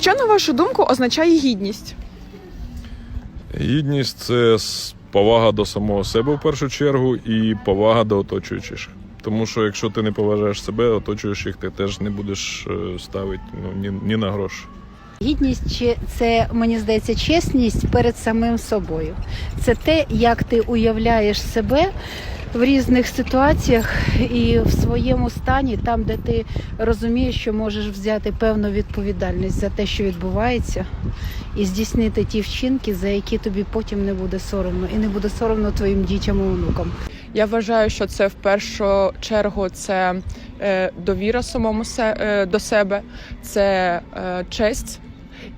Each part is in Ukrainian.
Що на вашу думку означає гідність? Гідність це повага до самого себе в першу чергу і повага до оточуючих. Тому що якщо ти не поважаєш себе, оточуючих ти теж не будеш е, ставити ну, ні, ні на грош. Гідність це мені здається чесність перед самим собою. Це те, як ти уявляєш себе в різних ситуаціях і в своєму стані, там, де ти розумієш, що можеш взяти певну відповідальність за те, що відбувається, і здійснити ті вчинки, за які тобі потім не буде соромно, і не буде соромно твоїм дітям і онукам. Я вважаю, що це в першу чергу це е, довіра самому е, до себе, це е, честь,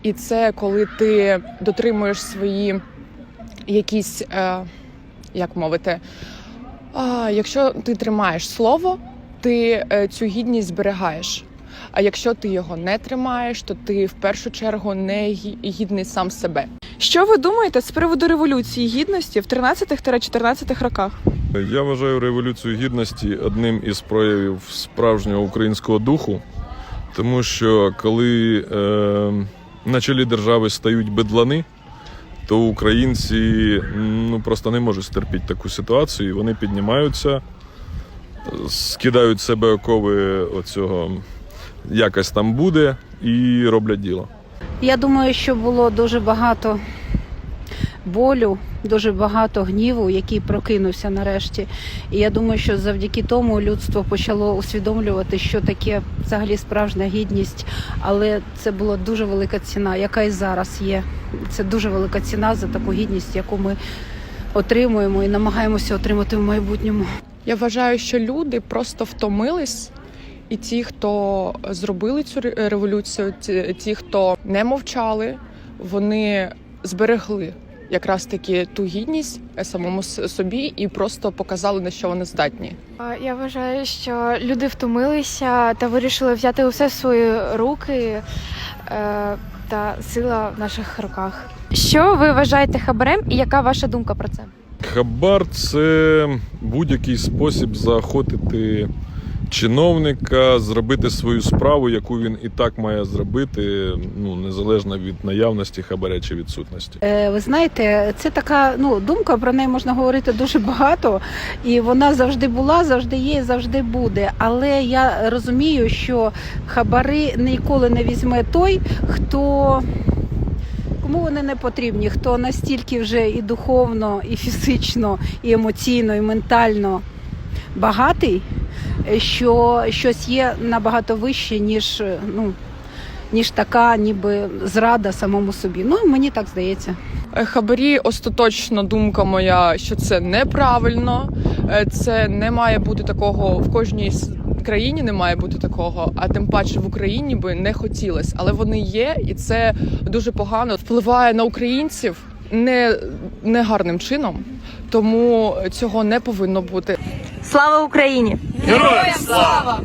і це коли ти дотримуєш свої якісь, як мовити, а, якщо ти тримаєш слово, ти е, цю гідність зберігаєш. А якщо ти його не тримаєш, то ти в першу чергу не гідний сам себе. Що ви думаєте з приводу революції гідності в 13-14 роках? Я вважаю революцію гідності одним із проявів справжнього українського духу, тому що коли е, на чолі держави стають бедлани, то українці ну, просто не можуть стерпіти таку ситуацію. і Вони піднімаються, скидають себе окови оцього якось там буде і роблять діло. Я думаю, що було дуже багато болю, дуже багато гніву, який прокинувся нарешті. І я думаю, що завдяки тому людство почало усвідомлювати, що таке взагалі справжня гідність. Але це була дуже велика ціна, яка і зараз є. Це дуже велика ціна за таку гідність, яку ми отримуємо і намагаємося отримати в майбутньому. Я вважаю, що люди просто втомились, і ті, хто зробили цю революцію, ті, хто не мовчали, вони зберегли якраз таки ту гідність е, самому собі і просто показали на що вони здатні. Я вважаю, що люди втомилися та вирішили взяти усе в свої руки е, та сила в наших руках. Що ви вважаєте хабарем і яка ваша думка про це? Хабар це будь-який спосіб заохотити чиновника, зробити свою справу, яку він і так має зробити, ну незалежно від наявності хабаря чи відсутності. Е, Ви знаєте, це така ну думка про неї можна говорити дуже багато, і вона завжди була, завжди є, завжди буде. Але я розумію, що хабари ніколи не візьме той, хто. Кому вони не потрібні, хто настільки вже і духовно, і фізично, і емоційно, і ментально багатий, що щось є набагато вище, ніж, е, ну, ніж така, ніби зрада самому собі. Ну, мені так здається. Е, Хабарі остаточна думка моя, що це неправильно. Е, Це не має бути такого в кожній країні. Не має бути такого, а тим паче в Україні би не хотілося. Але вони є, і це дуже погано впливає на українців не, не гарним чином. Тому цього не повинно бути. Слава Україні! Героям слава!